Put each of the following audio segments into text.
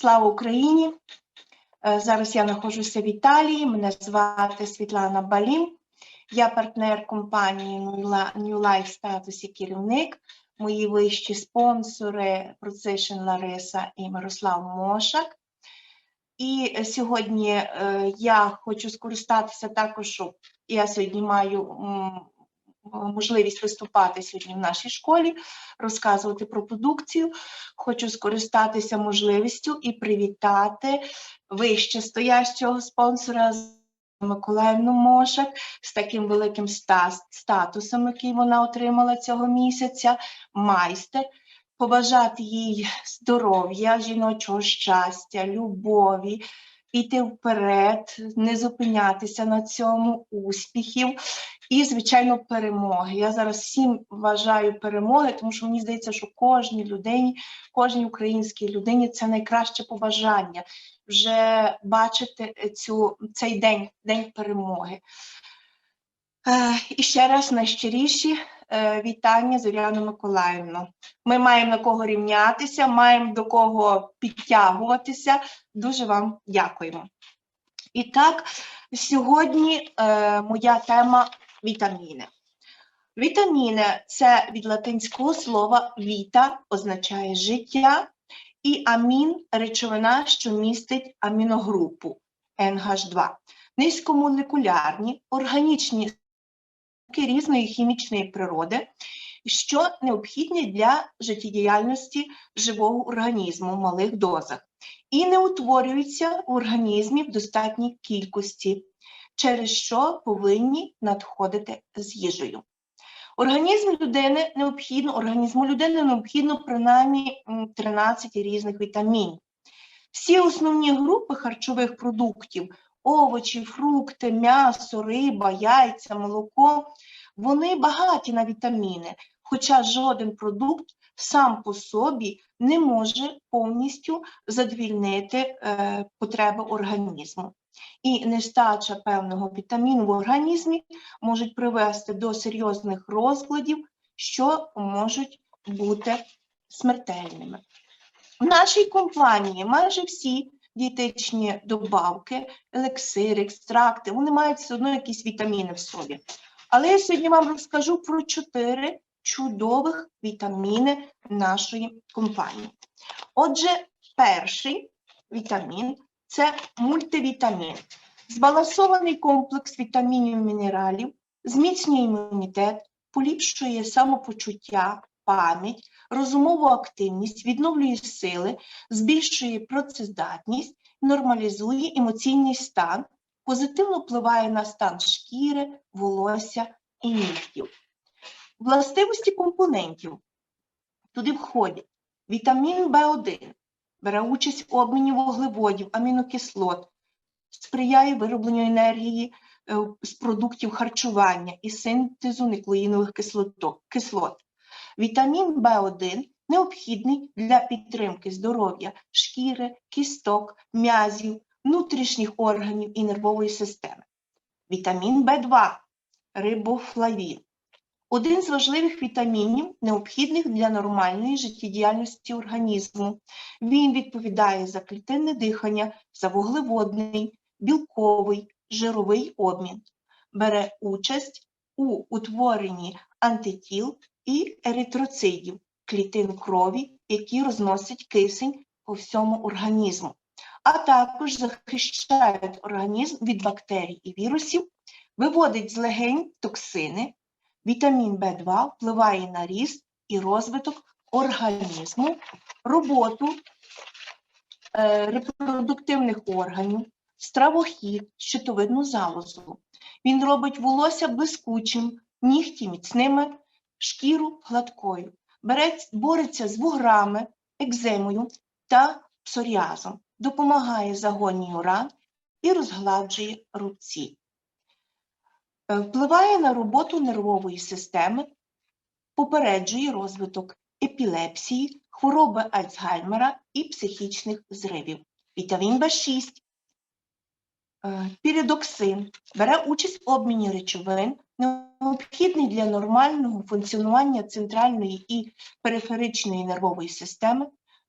Слава Україні! Е, Зараз я знаходжуся в Італії. Мене звати Світлана Балім. Я партнер компанії New Life Status і керівник. Мої вищі спонсори Procession Лариса і Мирослав Мошак. І сьогодні е, я хочу скористатися також, я сьогодні маю можливість виступати сьогодні в нашій школі, розказувати про продукцію. Хочу скористатися можливістю і привітати вище стоящого спонсора Миколаївну Мошак з таким великим статусом, який вона отримала цього місяця, майстер. Побажати їй здоров'я, жіночого щастя, любові, іти вперед, не зупинятися на цьому, успіхів і, звичайно, перемоги. Я зараз всім вважаю перемоги, тому що мені здається, що кожній людині, кожній українській людині це найкраще побажання вже бачити цю, цей день, день перемоги. Е, І ще раз найщиріші вітання Зоряну Миколаївну. Ми маємо на кого рівнятися, маємо до кого підтягуватися. Дуже вам дякуємо. І так, сьогодні е, моя тема вітаміни. Вітаміни це від латинського слова віта означає життя, і амін речовина, що містить аміногрупу NH2. Низькомолекулярні органічні різної хімічної природи, що необхідні для життєдіяльності живого організму в малих дозах, і не утворюються в організмі в достатній кількості, через що повинні надходити з їжею. Організм людини необхідно, організму людини необхідно принаймні 13 різних вітамінів. Всі основні групи харчових продуктів овочі, фрукти, м'ясо, риба, яйця, молоко, вони багаті на вітаміни, хоча жоден продукт сам по собі не може повністю задовільнити е, потреби організму. І нестача певного вітаміну в організмі можуть привести до серйозних розкладів, що можуть бути смертельними. В нашій компанії майже всі дієтичні добавки, елексири, екстракти, вони мають все одно якісь вітаміни в собі. Але я сьогодні вам розкажу про чотири чудових вітаміни нашої компанії. Отже, перший вітамін це мультивітамін. Збалансований комплекс вітамінів мінералів, зміцнює імунітет, поліпшує самопочуття, пам'ять, розумову активність, відновлює сили, збільшує працездатність, нормалізує емоційний стан, позитивно впливає на стан шкіри, волосся і нігтів. Властивості компонентів. Туди входять вітамін В1, бере участь в обміні вуглеводів, амінокислот, сприяє виробленню енергії е, з продуктів харчування і синтезу нуклеїнових кислот. Вітамін В1 необхідний для підтримки здоров'я шкіри, кісток, м'язів, внутрішніх органів і нервової системи. Вітамін В2 рибофлавін. Один з важливих вітамінів, необхідних для нормальної життєдіяльності організму. Він відповідає за клітинне дихання, за вуглеводний, білковий, жировий обмін. Бере участь у утворенні антитіл і еритроцидів, клітин крові, які розносять кисень по всьому організму, а також захищають організм від бактерій і вірусів, виводить з легень токсини. Вітамін В2 впливає на ріст і розвиток організму, роботу е, репродуктивних органів, стравохід, щитовидну залозу. Він робить волосся блискучим, нігті міцними, шкіру гладкою, бореться з вуграми, екземою та псоріазом, допомагає загонню ран і розгладжує рубці. Е, Впливає на роботу нервової системи, попереджує розвиток епілепсії, хвороби Альцгеймера і психічних зривів. Вітамін В6 Е, Піридоксин бере участь в обміні речовин, необхідний для нормального функціонування центральної і периферичної нервової системи,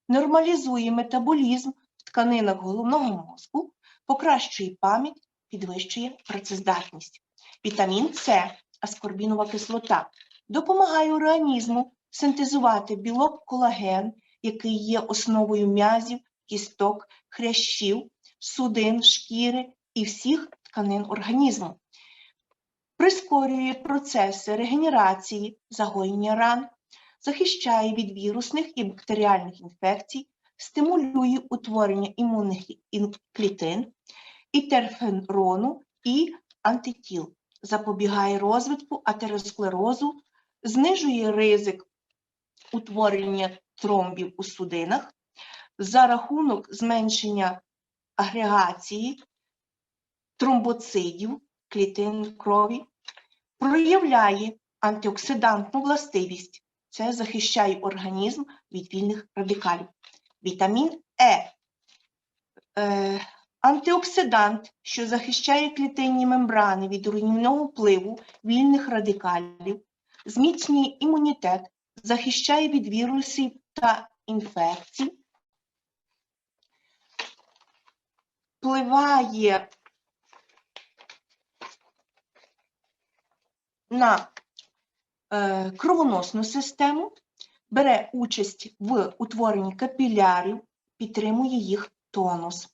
нормалізує метаболізм, в тканинах головного мозку, покращує пам'ять, підвищує працездатність. Вітамін С, аскорбінова кислота, допомагає організму синтезувати білок колаген, який є основою м'язів, кісток, хрящів, судин, шкіри і всіх тканин організму. Прискорює процеси регенерації, загоєння ран, захищає від вірусних і бактеріальних інфекцій, стимулює утворення імунних клітин, інтерферону і антитіл, запобігає розвитку атеросклерозу, знижує ризик утворення тромбів у судинах за рахунок зменшення агрегації тромбоцидів клітин крові, проявляє антиоксидантну властивість. Це захищає організм від вільних радикалів. Вітамін Е. Е, антиоксидант, що захищає клітинні мембрани від руйнівного впливу вільних радикалів, зміцнює імунітет, захищає від вірусів та інфекцій, впливає на е, кровоносну систему, бере участь в утворенні капілярів, підтримує їх тонус,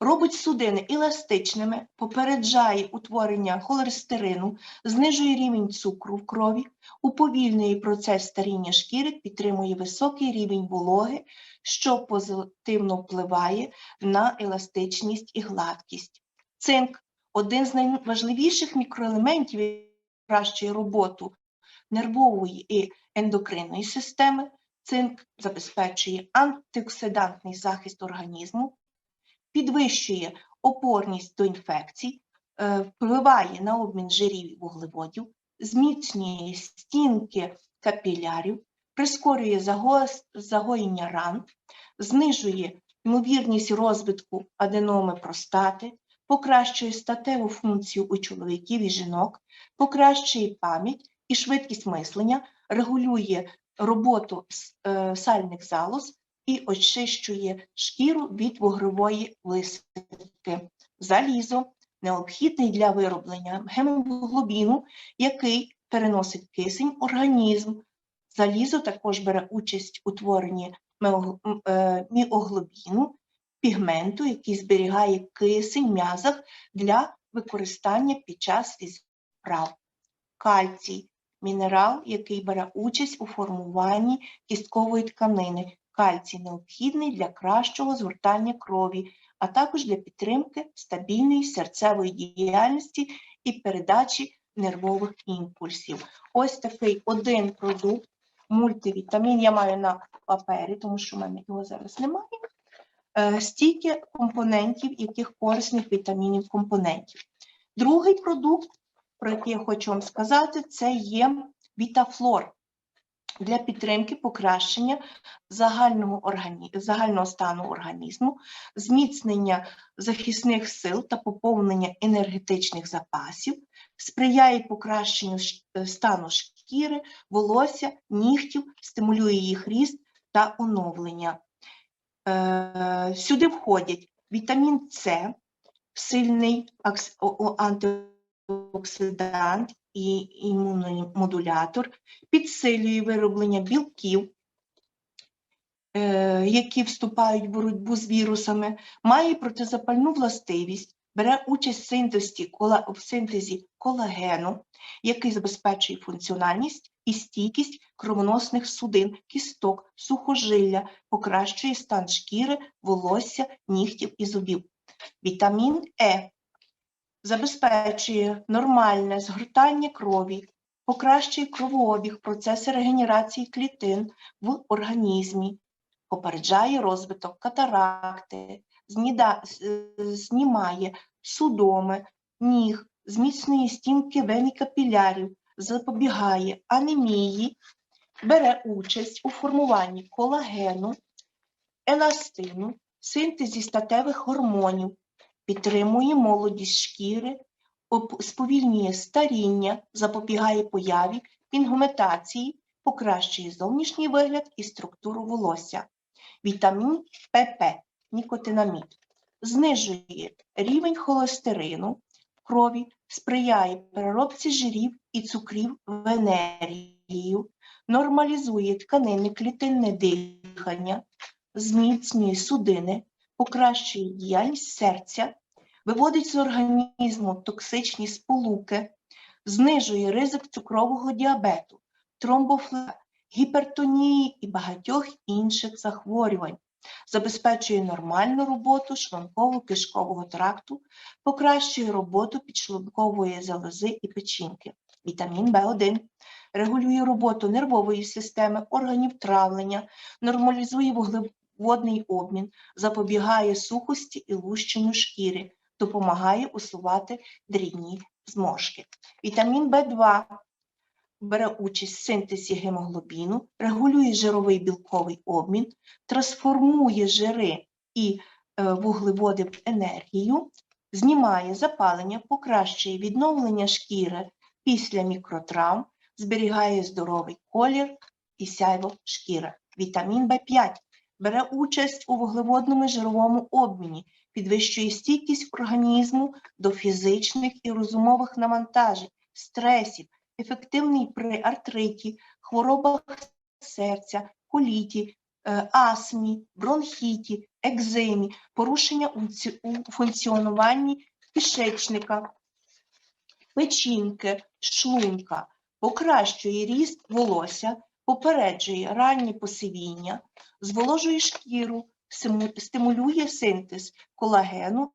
робить судини еластичними, попереджає утворення холестерину, знижує рівень цукру в крові, уповільнює процес старіння шкіри, підтримує високий рівень вологи, що позитивно впливає на еластичність і гладкість. Цинк один з найважливіших мікроелементів, покращує роботу нервової і ендокринної системи. Цинк забезпечує антиоксидантний захист організму, підвищує опорність до інфекцій, е, впливає на обмін жирів і вуглеводів, зміцнює стінки капілярів, прискорює загоєння ран, знижує ймовірність розвитку аденоми простати, покращує статеву функцію у чоловіків і жінок, покращує пам'ять і швидкість мислення, регулює роботу е, сальних залоз і очищує шкіру від вугрової висипки. Залізо необхідний для вироблення гемоглобіну, який переносить кисень організм. Залізо також бере участь у творенні е, міоглобіну, пігменту, який зберігає кисень в м'язах для використання під час вправ. Кальцій мінерал, який бере участь у формуванні кісткової тканини. Кальцій необхідний для кращого згортання крові, а також для підтримки стабільної серцевої діяльності і передачі нервових імпульсів. Ось такий один продукт, мультивітамін. Я маю на папері, тому що в мене його зараз немає. Е, Стільки компонентів, яких корисних вітамінів компонентів. Другий продукт, про який я хочу вам сказати, це є Вітафлор для підтримки покращення загального, органі... загального стану організму, зміцнення захисних сил та поповнення енергетичних запасів, сприяє покращенню е, стану шкіри, волосся, нігтів, стимулює їх ріст та оновлення. Е, Сюди входять вітамін С, сильний антиоксидант і імуномодулятор, підсилює вироблення білків, е, які вступають в боротьбу з вірусами, має протизапальну властивість, бере участь в синтезі колагену, який забезпечує функціональність і стійкість кровоносних судин, кісток, сухожилля, покращує стан шкіри, волосся, нігтів і зубів. Вітамін Е забезпечує нормальне згортання крові, покращує кровообіг, процеси регенерації клітин в організмі, попереджає розвиток катаракти, зніда- знімає судоми, ніг, зміцнює стінки вен капілярів, запобігає анемії, бере участь у формуванні колагену, еластину, синтезі статевих гормонів, підтримує молодість шкіри, сповільнює старіння, запобігає появі пінгометації, покращує зовнішній вигляд і структуру волосся. Вітамін ПП нікотинамід. Знижує рівень холестерину в крові, сприяє переробці жирів і цукрів в енергію, нормалізує тканини клітинне дихання, зміцнює судини, покращує діяльність серця, виводить з організму токсичні сполуки, знижує ризик цукрового діабету, тромбофле, гіпертонії і багатьох інших захворювань, забезпечує нормальну роботу шлунково-кишкового тракту, покращує роботу підшлункової залози і печінки. Вітамін В1 регулює роботу нервової системи, органів травлення, нормалізує вуглеводний обмін, запобігає сухості і лущенню шкіри, допомагає усувати дрібні зморшки. Вітамін В2 бере участь в синтезі гемоглобіну, регулює жировий білковий обмін, трансформує жири і е, вуглеводи в енергію, знімає запалення, покращує відновлення шкіри після мікротравм, зберігає здоровий колір і сяйво шкіри. Вітамін В5 бере участь у вуглеводному жировому обміні, підвищує стійкість організму до фізичних і розумових навантажень, стресів, ефективний при артриті, хворобах серця, коліті, е, астмі, бронхіті, екземі, порушення у функціонуванні кишечника, печінки, шлунка, покращує ріст волосся, попереджує раннє посивіння, зволожує шкіру, стимулює синтез колагену,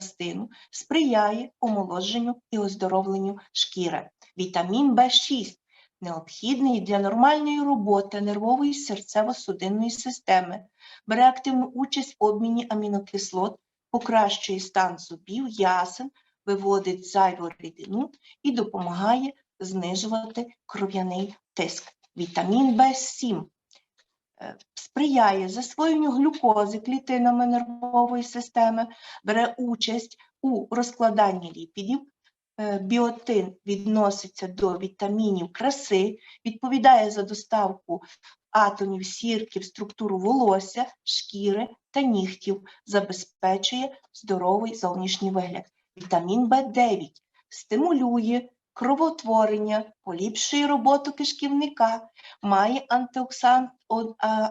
еластину, сприяє омоложенню і оздоровленню шкіри. Вітамін В6 необхідний для нормальної роботи нервової серцево-судинної системи, бере активну участь в обміні амінокислот, покращує стан зубів, ясен, виводить зайву рідину і допомагає знижувати кров'яний тиск. Вітамін В7 е, сприяє засвоєнню глюкози клітинами нервової системи, бере участь у розкладанні ліпідів. Е, Біотин відноситься до вітамінів краси, відповідає за доставку атомів сірки в структуру волосся, шкіри та нігтів, забезпечує здоровий зовнішній вигляд. Вітамін В9 стимулює кровотворення, поліпшує роботу кишківника, має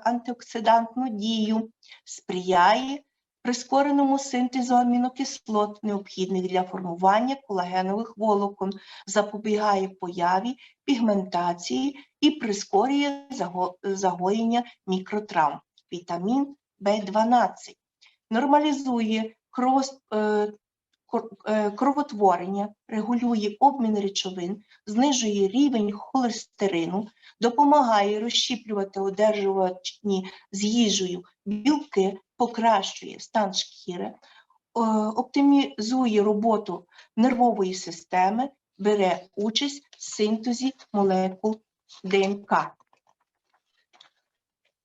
антиоксидантну дію, сприяє прискореному синтезу амінокислот, необхідних для формування колагенових волокон, запобігає появі пігментації і прискорює загоєння мікротравм. Вітамін В12 нормалізує е, кровотворення, регулює обмін речовин, знижує рівень холестерину, допомагає розщіплювати одержувані з їжею білки, покращує стан шкіри, оптимізує роботу нервової системи, бере участь в синтезі молекул ДНК.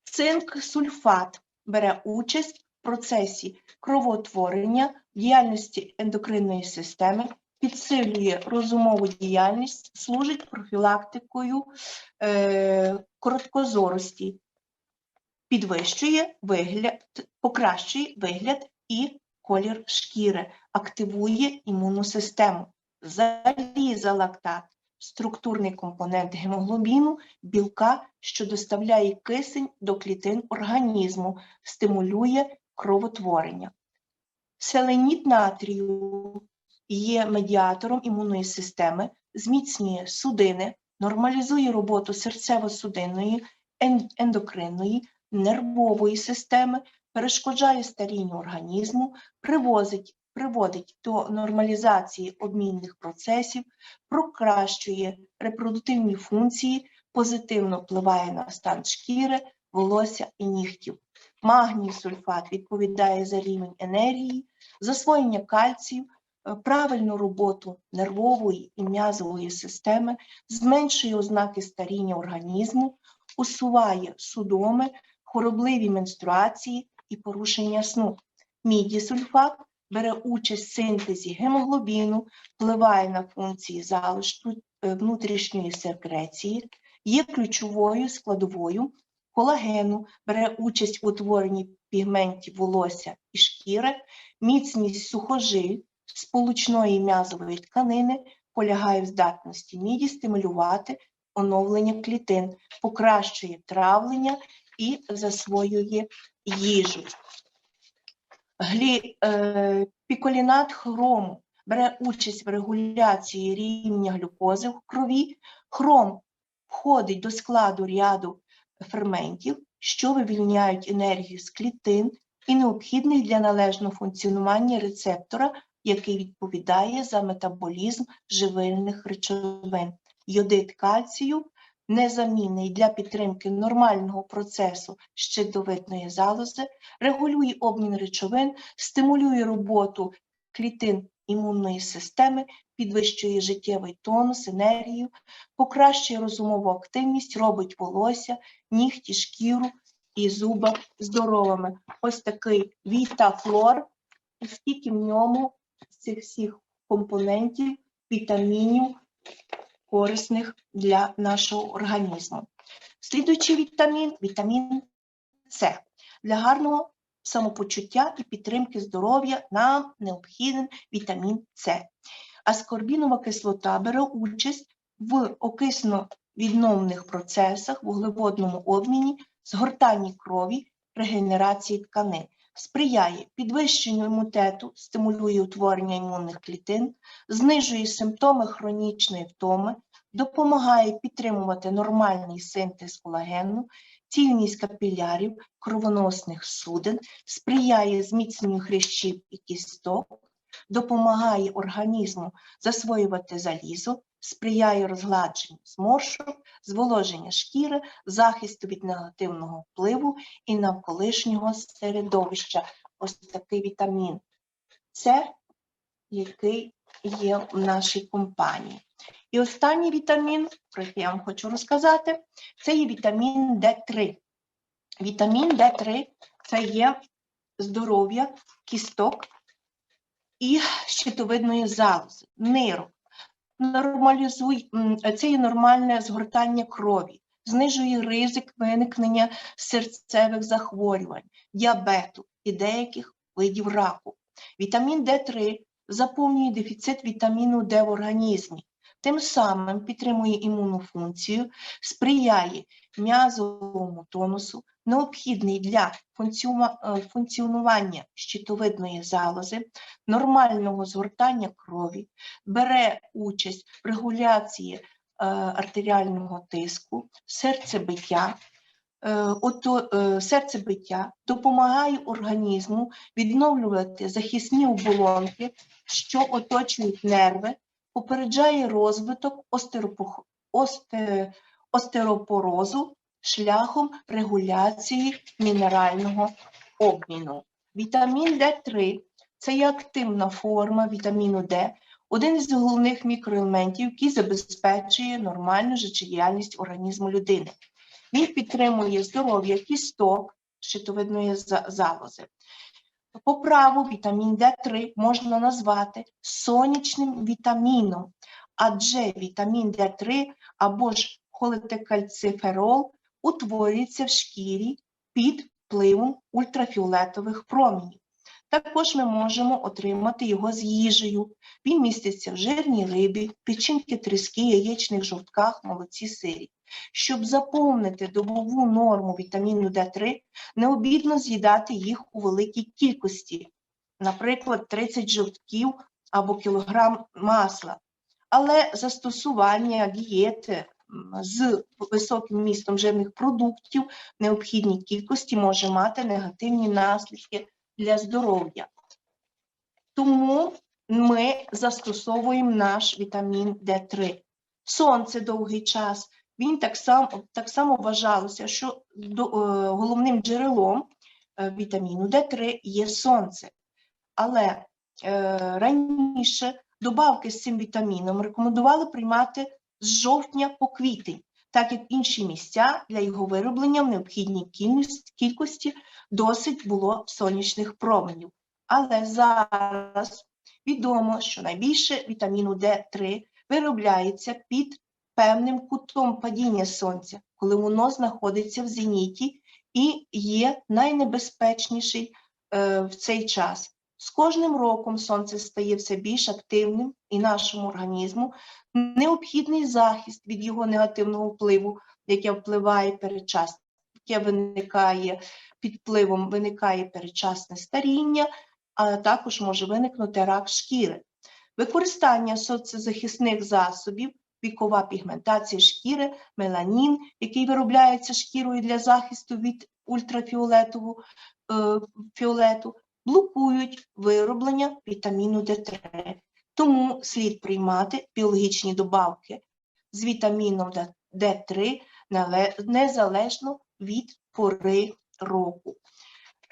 Цинк сульфат бере участь в процесі кровоутворення, діяльності ендокринної системи, підсилює розумову діяльність, служить профілактикою е, короткозорості, підвищує вигляд, покращує вигляд і колір шкіри, активує імунну систему. Залізолактат – структурний компонент гемоглобіну, білка, що доставляє кисень до клітин організму, стимулює кровотворення. Селеніт натрію є медіатором імунної системи, зміцнює судини, нормалізує роботу серцево-судинної, ендокринної, нервової системи, перешкоджає старінню організму, привозить, приводить до нормалізації обмінних процесів, покращує репродуктивні функції, позитивно впливає на стан шкіри, волосся і нігтів. Магній сульфат відповідає за рівень енергії, засвоєння кальцію, е, правильну роботу нервової і м'язової системи, зменшує ознаки старіння організму, усуває судоми, хворобливі менструації і порушення сну. Мідій сульфат бере участь в синтезі гемоглобіну, впливає на функції залишку е, внутрішньої секреції, є ключовою складовою колагену, бере участь у утворенні пігментів волосся і шкіри, міцність сухожиль, сполучної м'язової тканини полягає в здатності міді стимулювати оновлення клітин, покращує травлення і засвоює їжу. Глі, е, піколінат хрому бере участь в регуляції рівня глюкози в крові. Хром входить до складу ряду ферментів, що вивільняють енергію з клітин і необхідний для належного функціонування рецептора, який відповідає за метаболізм живильних речовин. Йодид кальцію незамінний для підтримки нормального процесу щитовидної залози, регулює обмін речовин, стимулює роботу клітин імунної системи, підвищує життєвий тонус, енергію, покращує розумову активність, робить волосся, нігті, шкіру і зуба здоровими. Ось такий вітафлор, оскільки в ньому з цих всіх компонентів, вітамінів корисних для нашого організму. Слідуючий вітамін вітамін С. Для гарного самопочуття і підтримки здоров'я нам необхіден вітамін С. Аскорбінова кислота бере участь в окисно-відновних процесах, вуглеводному обміні, згортанні крові, регенерації тканин. Сприяє підвищенню імунітету, стимулює утворення імунних клітин, знижує симптоми хронічної втоми, допомагає підтримувати нормальний синтез колагену, цільність капілярів, кровоносних судин, сприяє зміцненню хрящів і кісток, допомагає організму засвоювати залізо, сприяє розгладженню зморшок, зволоження шкіри, захисту від негативного впливу і навколишнього середовища. Ось такий вітамін С, який є в нашій компанії. І останній вітамін, про який я вам хочу розказати, це є вітамін Д3. Вітамін Д3 це є здоров'я кісток і щитовидної залози, нирок. Нормалізує, це є нормальне згортання крові, знижує ризик виникнення серцевих захворювань, діабету і деяких видів раку. Вітамін Д3 заповнює дефіцит вітаміну Д в організмі, тим самим підтримує імунну функцію, сприяє м'язовому тонусу, необхідний для е, функціонування щитовидної залози, нормального згортання крові, бере участь в регуляції е, артеріального тиску, серцебиття. Е, Ото е, серцебиття допомагає організму відновлювати захисні оболонки, що оточують нерви, попереджає розвиток остеропорозу шляхом регуляції мінерального обміну. Вітамін Д3 це є активна форма вітаміну Д, один із головних мікроелементів, який забезпечує нормальну життєдіяльність організму людини. Він підтримує здоров'я кісток щитовидної залози. По праву вітамін Д3 можна назвати сонячним вітаміном, адже вітамін Д3 або ж холетикальциферол утворюється в шкірі під впливом ультрафіолетових промінів. Також ми можемо отримати його з їжею. Він міститься в жирній рибі, печінки тріски, яєчних жовтках, молоці сирі. Щоб заповнити добову норму вітаміну Д3, необхідно з'їдати їх у великій кількості, наприклад, 30 жовтків або кілограм масла. Але застосування дієти з високим містом жирних продуктів в необхідній кількості може мати негативні наслідки для здоров'я. Тому ми застосовуємо наш вітамін Д3. Сонце довгий час. Він так само, так само вважалося, що до, е, головним джерелом е, вітаміну Д3 є сонце. Але е, раніше добавки з цим вітаміном рекомендували приймати з жовтня по квітень, так як інші місця для його вироблення в необхідній кількості- досить було сонячних променів. Але зараз відомо, що найбільше вітаміну Д3 виробляється під певним кутом падіння сонця, коли воно знаходиться в зеніті і є найнебезпечніший е, в цей час. З кожним роком сонце стає все більш активним і нашому організму необхідний захист від його негативного впливу, яке впливає передчасно, яке виникає під впливом, виникає передчасне старіння, а також може виникнути рак шкіри. Використання соцзахисних засобів, вікова пігментація шкіри, меланін, який виробляється шкірою для захисту від ультрафіолетову е, фіолету, блокують вироблення вітаміну Д3. Тому слід приймати біологічні добавки з вітаміном Д- Д3 незалежно від пори року.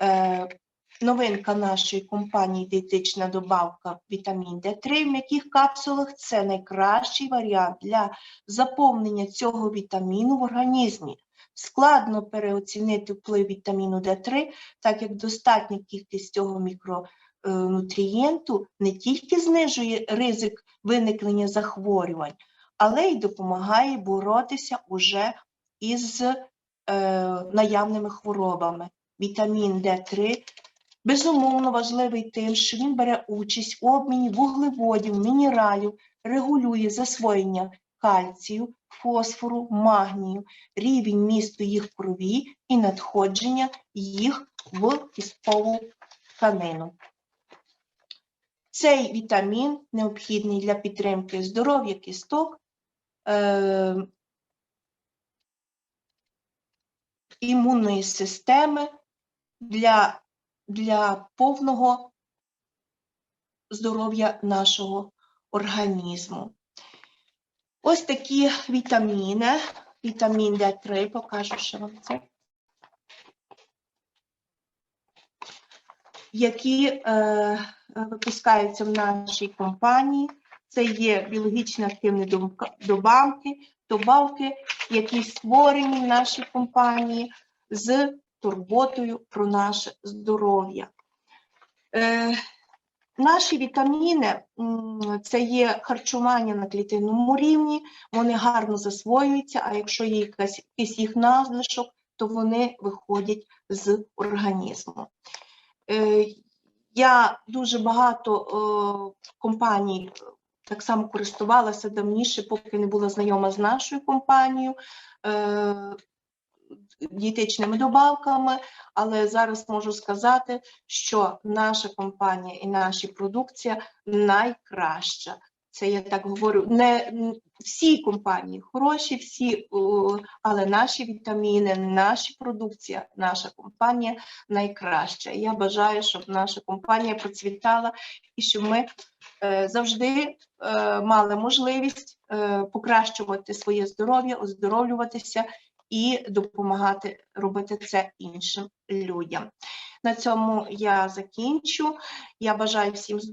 Е, Новинка нашої компанії дієтична добавка вітамін Д3 в м'яких капсулах це найкращий варіант для заповнення цього вітаміну в організмі. Складно переоцінити вплив вітаміну Д3, так як достатня кількість цього мікронутрієнту не тільки знижує ризик виникнення захворювань, але й допомагає боротися уже із е, наявними хворобами. Вітамін Д3 безумовно важливий тим, що він бере участь у обміні вуглеводів, мінералів, регулює засвоєння кальцію, фосфору, магнію, рівень місту їх в крові і надходження їх в кісткову тканину. Цей вітамін необхідний для підтримки здоров'я кісток, е, імунної системи для, для повного здоров'я нашого організму. Ось такі вітаміни. Вітамін Д3, покажу ще вам це. Які е, випускаються в нашій компанії. Це є біологічно активні добавки, добавки, які створені в нашій компанії з турботою про наше здоров'я. Е, Наші вітаміни це є харчування на клітинному рівні, вони гарно засвоюються, а якщо є якась, якийсь їх надлишок, то вони виходять з організму. Е, Я дуже багато е, компаній так само користувалася давніше, поки не була знайома з нашою компанією. е, Дієтичними добавками, але зараз можу сказати, що наша компанія і наша продукція найкраща. Це я так говорю. Не всі компанії хороші, всі, але наші вітаміни, наша продукція, наша компанія найкраща. Я бажаю, щоб наша компанія процвітала і щоб ми е, завжди е, мали можливість е, покращувати своє здоров'я, оздоровлюватися і допомагати робити це іншим людям. На цьому я закінчу. Я бажаю всім здоров'я.